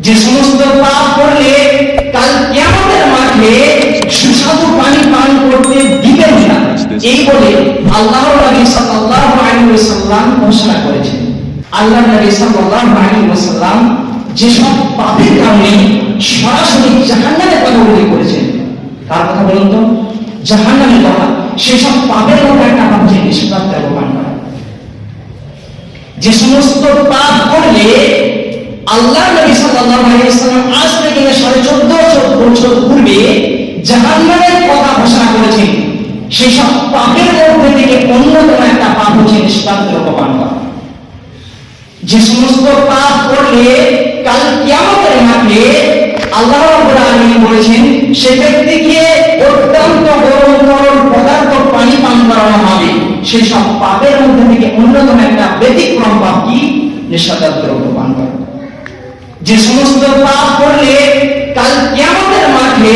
যে সমস্ত পাপ করলে, কাল কিয়ামতের মাঠে সুস্বাদু পানি পান করতে দিবেন না। এই বলে আল্লাহ নবী সাল্লাল্লাহু আলাইহি ওয়াসাল্লাম ঘোষণা করেছেন। আল্লাহ নবী সাল্লাল্লাহু আলাইহি ওয়াসাল্লাম পাপের কারণে সরাসরি জাহান্নামের কথা করেছেন। তার কথা বলুন তো? জাহান্নামের কথা। সেসব পাপের মধ্যে একটা করা যে সমস্ত পাপ করলে আল্লাহ পাপের মধ্যে থেকে অন্যতম একটা বলেছেন, সে ব্যক্তিকে অত্যন্ত গরম তরল পদার্থ পানি পান করানো হবে। সেই সব পাপের মধ্যে থেকে অন্যতম একটা ব্যতিক্রম পাপ কি? নেশাদার দ্রব্য পান যে সমস্ত পাপ করলে কাল কিয়ামতের মাঠে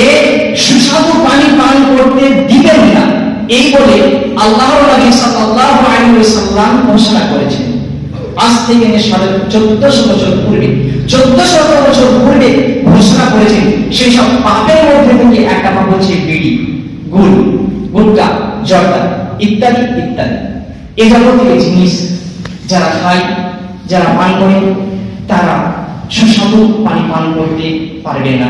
সুস্বাদু পানি পান করতে দিবেন না। এই বলে আল্লাহ নবী সাল্লাল্লাহু আলাইহি ঘোষণা করেছেন। আজ থেকে সাড়ে চোদ্দশো বছর পূর্বে, চোদ্দশো বছর পূর্বে ঘোষণা করেছেন, সেই সব পাপের মধ্যে থেকে একটা পাপ হচ্ছে বিড়ি গুল গুটকা, জর্দা ইত্যাদি ইত্যাদি। এ যাবতীয় জিনিস যারা খায়, যারা পান করে, তারা পানি পান করতে পারবে না।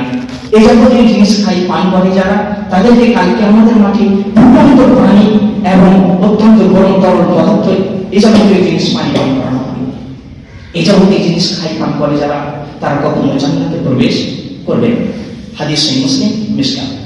জিনিস খাই, পান করে যারা, তাদেরকে কালকে আমাদের মাঠে ফুটন্ত পানি এবং অত্যন্ত গরম তরল পদার্থ এই যাবতীয় জিনিস পানি পান হবে। যাবতীয় জিনিস খাই, পান করে যারা, তারা কখনো জান্নাতে প্রবেশ করবে হাদিস মুসলিম, মিসকাত।